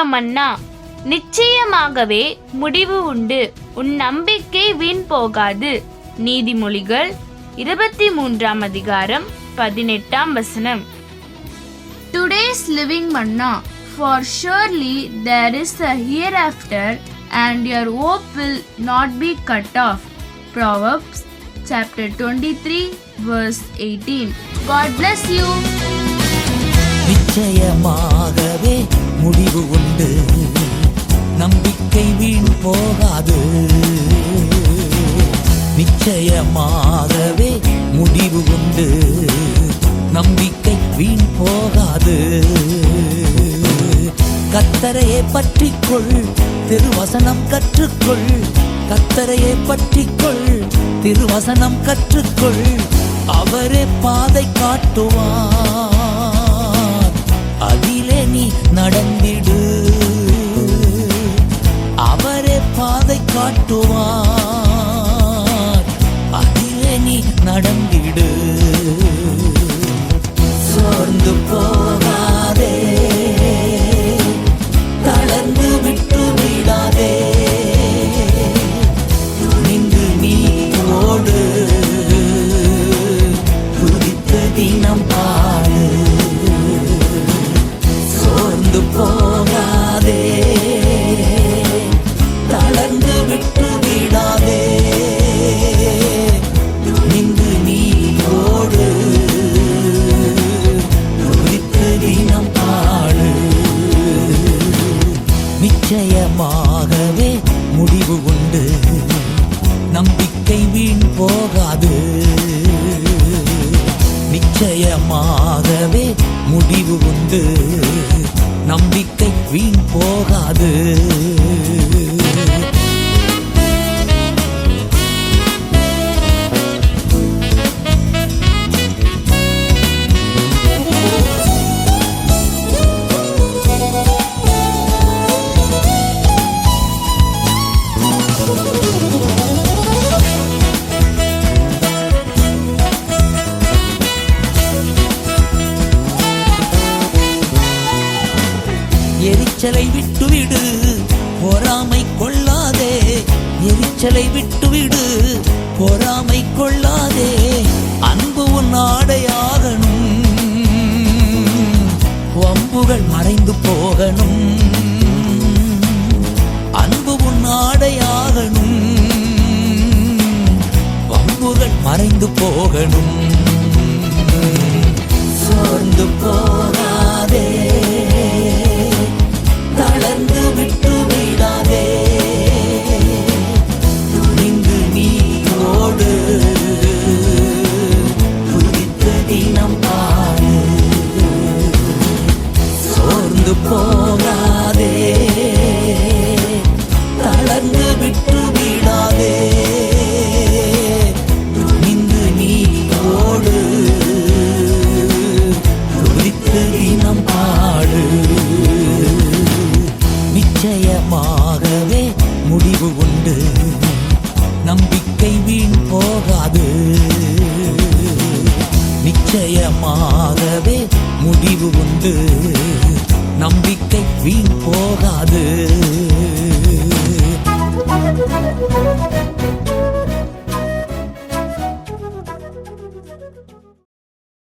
ஜீவமன்னா நிச்சயமாகவே முடிவு உண்டு உன் நம்பிக்கை வீண் போகாது நீதிமொழிகள் இருபத்தி மூன்றாம் அதிகாரம் பதினெட்டாம் வசனம் Today's living manna, for surely there is a hereafter, and your hope will not be cut off. Proverbs chapter 23, verse 18. God bless you. நிச்சயமாகவே முடிவு உண்டு. நம்பிக்கை வீண் போகாது. நிச்சயமாகவே முடிவு உண்டு. நம்பிக்கை வீண் போகாது. கத்தரையை பற்றிக்கொள் திருவசனம் கற்றுக்கொள். கத்தரையை பற்றிக்கொள் திருவசனம் கற்றுக்கொள். அவரே பாதை காட்டுவார். காட்டுவார் அதிலே நீ நடந்திடு. சோர்ந்து போ. நிச்சயமாகவே முடிவு உண்டு. நம்பிக்கை வீண் போகாது. நிச்சயமாகவே முடிவு உண்டு. நம்பிக்கை வீண் போகாது. எரிச்சலை விட்டுவிடு பொறாமை கொள்ளாதே. எரிச்சலை விட்டுவிடு பொறாமை கொள்ளாதே. அன்பு உன் ஆடையாகணும் வம்புகள் மறைந்து போகணும். அன்பு உன் ஆடையாகணும் வம்புகள் மறைந்து போகணும். சோர்ந்து போ நிச்சயமாகவே முடிவு உண்டு. நம்பிக்கை வீண் போகாது. நிச்சயமாகவே முடிவு உண்டு. நம்பிக்கை வீண் போகாது.